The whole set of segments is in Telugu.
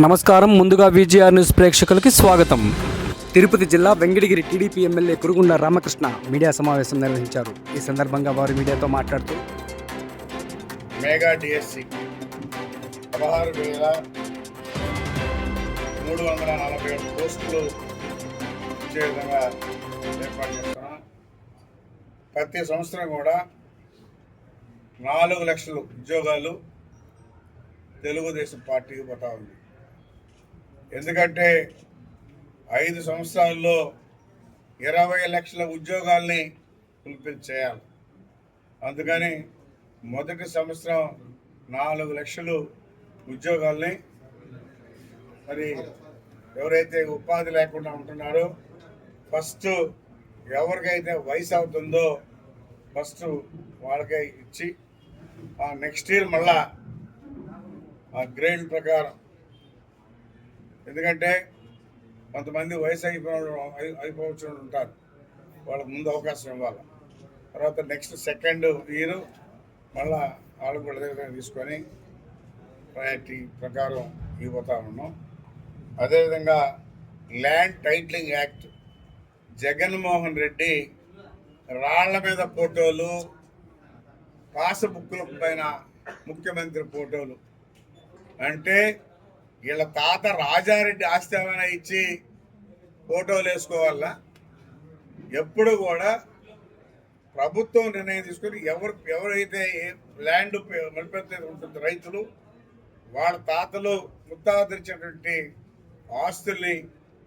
నమస్కారం. ముందుగా విజిఆర్ న్యూస్ ప్రేక్షకులకి స్వాగతం. తిరుపతి జిల్లా Venkatagiri TDP MLA Kurugunda Ramakrishna media సమావేశం నిర్వహించారు. ఈ సందర్భంగా వారు మీడియాతో మాట్లాడుతూ మెగా డిఎస్సి పదహారు వేల మూడు వందల నలభై ఏడు పోస్టులు ఇచ్చే విధంగా ఏర్పాటు చేస్తున్నాం. ప్రతి సంవత్సరం కూడా నాలుగు లక్షల ఉద్యోగాలు తెలుగుదేశం పార్టీకి పోతా ఉంది. ఎందుకంటే ఐదు సంవత్సరాల్లో ఇరవై లక్షల ఉద్యోగాల్ని ఫుల్ఫిల్ చేయాలి. అందుకని మొదటి సంవత్సరం నాలుగు లక్షలు ఉద్యోగాల్ని మరి ఎవరైతే ఉపాధి లేకుండా ఉంటున్నారో ఫస్ట్ ఎవరికైతే వయసు అవుతుందో ఫస్ట్ వాళ్ళకే ఇచ్చి ఆ నెక్స్ట్ ఇయర్ మళ్ళా ఆ గ్రేడ్ ప్రకారం ఎందుకంటే కొంతమంది వయసు అయిపోయిన అయి- అయిపోవచ్చు ఉంటారు. వాళ్ళకి ముందు అవకాశం ఇవ్వాలి. తర్వాత నెక్స్ట్ సెకండ్ ఇయర్ మళ్ళా వాళ్ళకు కూడా విధంగా తీసుకొని ప్రయారిటీ ప్రకారం ఇవ్వతా ఉన్నాం. అదేవిధంగా land titling act Jaganmohan Reddy రాళ్ళ మీద ఫోటోలు పాస్బుక్ల పైన ముఖ్యమంత్రి ఫోటోలు. అంటే వీళ్ళ తాత రాజారెడ్డి ఆస్తి ఏమైనా ఇచ్చి ఫోటోలు వేసుకోవాలా? ఎప్పుడు కూడా ప్రభుత్వం నిర్ణయం తీసుకొని ఎవరు ఎవరైతే ల్యాండ్ మలిపెత్తే ఉంటుంది రైతులు వాళ్ళ తాతలు ముత్తాదరించినటువంటి ఆస్తుల్ని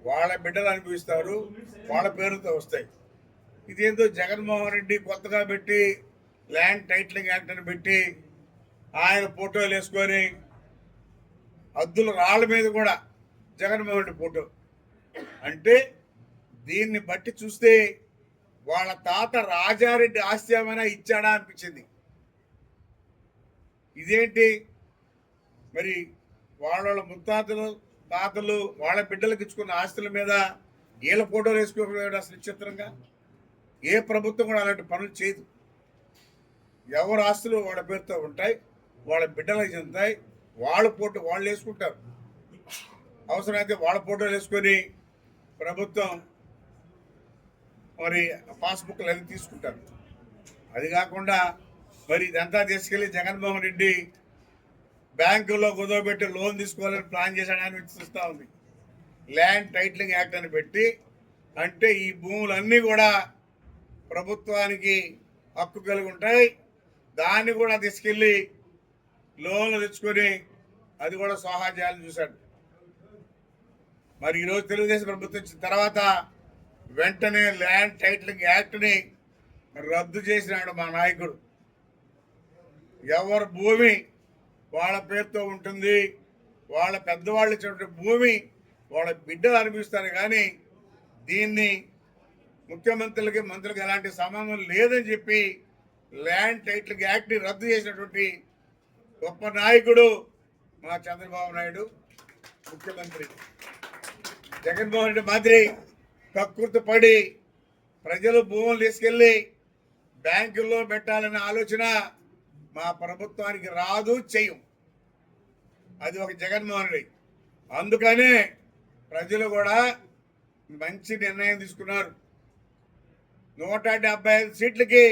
వాళ్ళ బిడ్డలు అనుభవిస్తారు వాళ్ళ పేరుతో వస్తాయి. ఇదేందో జగన్మోహన్ రెడ్డి కొత్తగా పెట్టి ల్యాండ్ టైటిలింగ్ యాక్ట్ అని పెట్టి ఆయన ఫోటోలు వేసుకొని అద్దుల రాళ్ళ మీద కూడా జగన్మోహన్ రెడ్డి ఫోటో. అంటే దీన్ని బట్టి చూస్తే వాళ్ళ తాత రాజారెడ్డి ఆస్యామైనా ఇచ్చాడా అనిపించింది. ఇదేంటి? మరి వాళ్ళ వాళ్ళ ముత్తాతలు తాతలు వాళ్ళ బిడ్డలకు ఇచ్చుకున్న ఆస్తుల మీద వీళ్ళ ఫోటోలు వేసుకోవడం అసలు విచిత్రంగా. ఏ ప్రభుత్వం కూడా అలాంటి పనులు చేయదు. ఎవరు ఆస్తులు వాళ్ళ పేరుతో ఉంటాయి వాళ్ళ బిడ్డలకు చెందుతాయి వాళ్ళ ఫోటో వాళ్ళు వేసుకుంటారు. అవసరమైతే వాళ్ళ ఫోటోలు వేసుకొని ప్రభుత్వం మరి పాస్బుక్లు అవి తీసుకుంటారు. అది కాకుండా మరి ఇదంతా తీసుకెళ్ళి జగన్మోహన్ రెడ్డి బ్యాంకులో కుదవబెట్టి లోన్ తీసుకోవాలని ప్లాన్ చేశాడని చూస్తూ ఉంది. ల్యాండ్ టైటిలింగ్ యాక్ట్ అని పెట్టి అంటే ఈ భూములన్నీ కూడా ప్రభుత్వానికి హక్కు కలిగి ఉంటాయి. దాన్ని కూడా తీసుకెళ్ళి లోన్లు తెచ్చుకొని అది కూడా సోహా చేయాలని చూశాడు. మరి ఈరోజు తెలుగుదేశం ప్రభుత్వం వచ్చిన తర్వాత వెంటనే ల్యాండ్ టైటిలింగ్ యాక్ట్ని రద్దు చేసినాడు మా నాయకుడు. ఎవరి భూమి వాళ్ళ పేరుతో ఉంటుంది వాళ్ళ పెద్దవాళ్ళు ఇచ్చినటువంటి భూమి వాళ్ళ బిడ్డలు అనిపిస్తారు కానీ దీన్ని ముఖ్యమంత్రులకి మంత్రులకి ఎలాంటి సంబంధం లేదని చెప్పి ల్యాండ్ టైటిలింగ్ యాక్ట్ని రద్దు చేసినటువంటి గొప్ప నాయకుడు మా చంద్రబాబు నాయుడు ముఖ్యమంత్రి. జగన్మోహన్ రెడ్డి మాదిరి కక్కుర్తి పడి ప్రజలు భూములు తీసుకెళ్ళి బ్యాంకుల్లో పెట్టాలనే ఆలోచన మా ప్రభుత్వానికి రాదు చేయం అది ఒక జగన్మోహన్ రెడ్డి. అందుకనే ప్రజలు కూడా మంచి నిర్ణయం తీసుకున్నారు. నూట డెబ్బై ఐదు సీట్లకి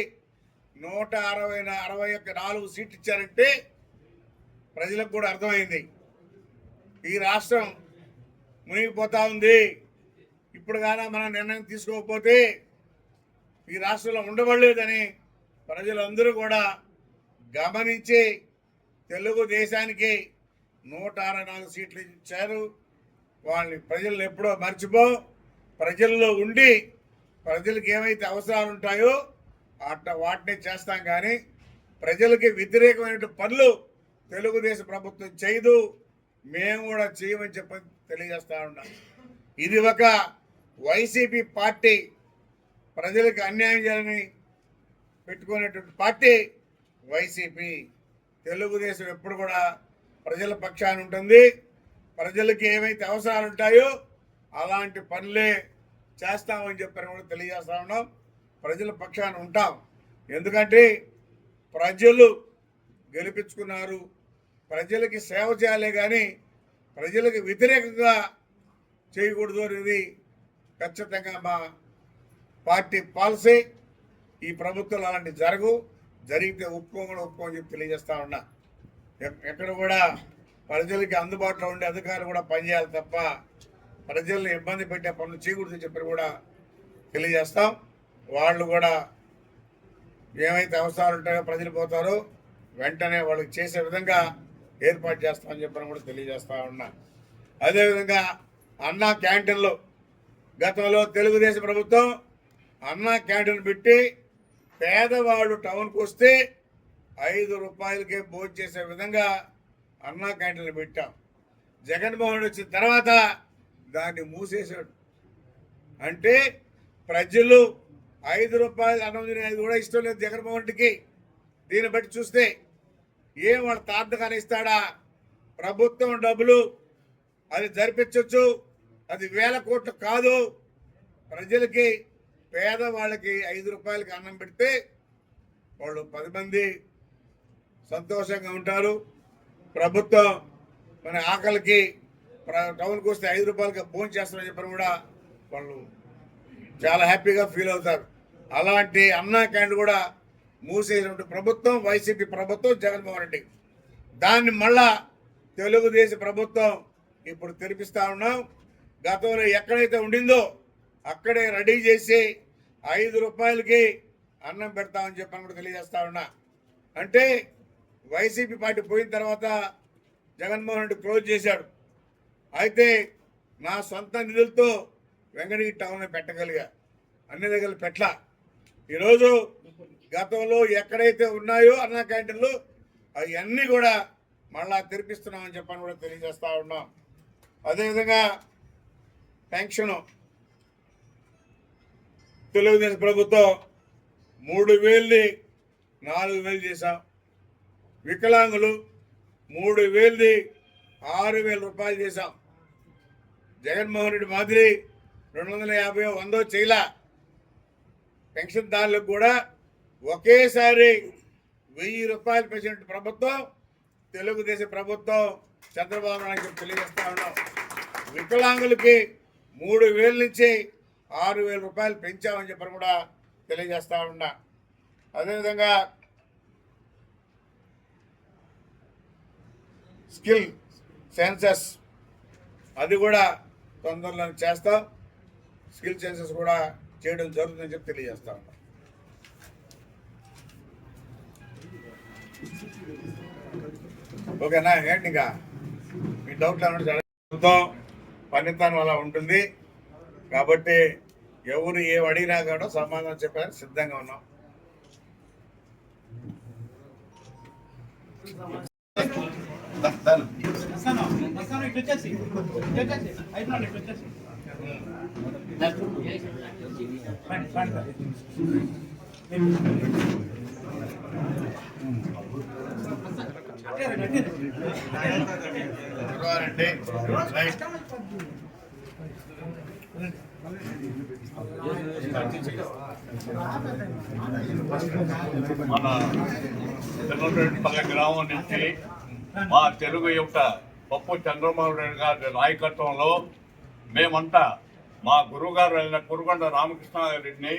నూట అరవై అరవై ఒక నాలుగు సీట్లు ఇచ్చారంటే ప్రజలకు కూడా అర్థమైంది. ఈ రాష్ట్రం మునిగిపోతా ఉంది. ఇప్పుడు కానీ మనం నిర్ణయం తీసుకోకపోతే ఈ రాష్ట్రంలో ఉండబడలేదని ప్రజలందరూ కూడా గమనించి తెలుగుదేశానికి నూట అరవై నాలుగు సీట్లు ఇచ్చారు. వాళ్ళని ప్రజలు ఎప్పుడో మర్చిపో ప్రజల్లో ఉండి ప్రజలకు ఏమైతే అవసరాలు ఉంటాయో అట్లా వాటినే చేస్తాం కానీ ప్రజలకి వ్యతిరేకమైన పనులు తెలుగుదేశం ప్రభుత్వం చేయదు. మేము కూడా చేయమని చెప్పి తెలియజేస్తా ఉన్నాం. ఇది ఒక వైసీపీ పార్టీ ప్రజలకు అన్యాయం చేయాలని పెట్టుకునేటువంటి పార్టీ వైసీపీ. తెలుగుదేశం ఎప్పుడు కూడా ప్రజల పక్షాన ఉంటుంది. ప్రజలకి ఏవైతే అవసరాలు ఉంటాయో అలాంటి పనులే చేస్తామని చెప్పని కూడా తెలియజేస్తా ఉన్నాం. ప్రజల పక్షాన ఉంటాం. ఎందుకంటే ప్రజలు గెలిపించుకున్నారు. ప్రజలకి సేవ చేయాలి కానీ ప్రజలకు వ్యతిరేకంగా చేయకూడదు అనేది ఖచ్చితంగా మా పార్టీ పాలసీ. ఈ ప్రభుత్వం అలాంటి జరగు జరిగితే ఒప్పుకోకుండా ఒప్పుకోని చెప్పి తెలియజేస్తా ఉన్నా. ఎక్కడ కూడా ప్రజలకి అందుబాటులో ఉండే అధికారులు కూడా పనిచేయాలి తప్ప ప్రజల్ని ఇబ్బంది పెట్టే పనులు చేయకూడదు చెప్పి కూడా తెలియజేస్తాం. వాళ్ళు కూడా ఏమైతే అవసరాలు ఉంటాయో ప్రజలు పోతారో. వెంటనే వాళ్ళకి చేసే విధంగా ఏర్పాటు చేస్తామని చెప్పని కూడా తెలియజేస్తా ఉన్నా. అదేవిధంగా అన్నా క్యాంటీన్లు. గతంలో తెలుగుదేశం ప్రభుత్వం అన్నా క్యాంటీన్ పెట్టి పేదవాళ్ళు టౌన్కి వస్తే ఐదు రూపాయలకే భోజనం చేసే విధంగా అన్నా క్యాంటీన్లు పెట్టాం. జగన్మోహన్ రెడ్డి వచ్చిన తర్వాత దాన్ని మూసేశాడు. అంటే ప్రజలు ఐదు రూపాయలు అన్నం తినేది కూడా ఇష్టం లేదు జగన్మోహన్ రెడ్డికి. దీన్ని బట్టి చూస్తే ఏం వాళ్ళ తార్థకాన్ని ఇస్తాడా? ప్రభుత్వం డబ్బులు అది జరిపించవచ్చు అది వేల కోట్లు కాదు. ప్రజలకి పేదవాళ్ళకి ఐదు రూపాయలకి అన్నం పెడితే వాళ్ళు పది మంది సంతోషంగా ఉంటారు. ప్రభుత్వం మన ఆకలికి టౌన్కి వస్తే ఐదు రూపాయలకి భోజనం చేస్తారని చెప్పని కూడా వాళ్ళు చాలా హ్యాపీగా ఫీల్ అవుతారు. అలాంటి అన్నా క్యాండ్ కూడా మూసేసినటువంటి ప్రభుత్వం వైసీపీ ప్రభుత్వం జగన్మోహన్ రెడ్డి. దాన్ని మళ్ళా తెలుగుదేశం ప్రభుత్వం ఇప్పుడు తెరిపిస్తా ఉన్నాం. గతంలో ఎక్కడైతే ఉండిందో అక్కడే రెడీ చేసి ఐదు రూపాయలకి అన్నం పెడతామని చెప్పని కూడా తెలియజేస్తా ఉన్నా. అంటే వైసీపీ పార్టీ పోయిన తర్వాత జగన్మోహన్ రెడ్డి క్లోజ్ చేశాడు. అయితే నా సొంత నిధులతో వెంకటగిరి టౌన్ పెట్టగలిగా. అన్ని దగ్గర పెట్ల ఈరోజు గతంలో ఎక్కడైతే ఉన్నాయో అన్న క్యాంటీన్లు అవన్నీ కూడా మళ్ళా తెరిపిస్తున్నామని చెప్పని కూడా తెలియజేస్తూ ఉన్నాం. అదేవిధంగా పెన్షను తెలుగుదేశం ప్రభుత్వం మూడు వేలుది నాలుగు వేలు చేశాం. వికలాంగులు మూడు వేలుది ఆరు వేల రూపాయలు చేశాం. జగన్మోహన్ రెడ్డి మాదిరి రెండు వందల యాభై వందో చేయలా పెన్షన్దారులకు కూడా ఒకేసారి వెయ్యి రూపాయలు పెంచిన ప్రభుత్వం తెలుగుదేశం ప్రభుత్వం చంద్రబాబు నాయుడు తెలియజేస్తా ఉన్నాం. వికలాంగులకి మూడు వేల నుంచి ఆరు వేల రూపాయలు పెంచామని చెప్పని కూడా తెలియజేస్తా ఉన్నా. అదేవిధంగా స్కిల్ సెన్సస్ అది కూడా తొందరలో చేస్తాం. స్కిల్ సెన్సస్ కూడా చేయడం జరుగుతుందని చెప్పి తెలియజేస్తా ఉన్నాం. ఓకేనా ఏంటి ఇంకా? మీ డౌట్లు ఏమన్నా చాలా పనితనం అలా ఉంటుంది. కాబట్టి ఎవరు ఏం అడిగినా కూడా సమాధానం చెప్పడానికి సిద్ధంగా ఉన్నాం. గురువారండి మన పల్లె గ్రామం నుంచి మా తెలుగు యొక్క పప్పు చంద్రబాబు నాయుడు గారి నాయకత్వంలో మేమంతా మా గురువుగారు అయిన కురుగొండ రామకృష్ణారెడ్డిని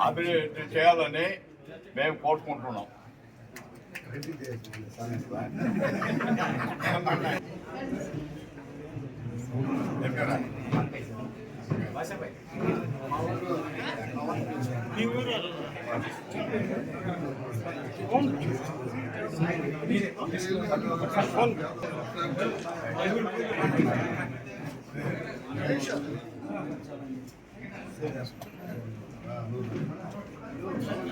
అభివృద్ధి చేయాలని మేము కోరుకుంటున్నాం Thank you.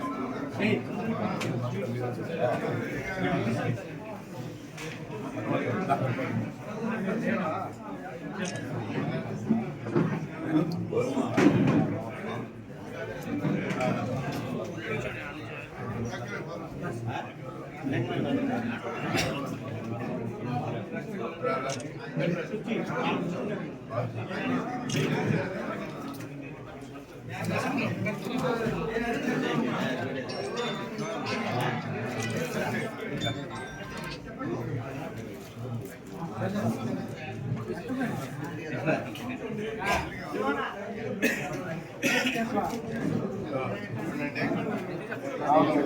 Gracias.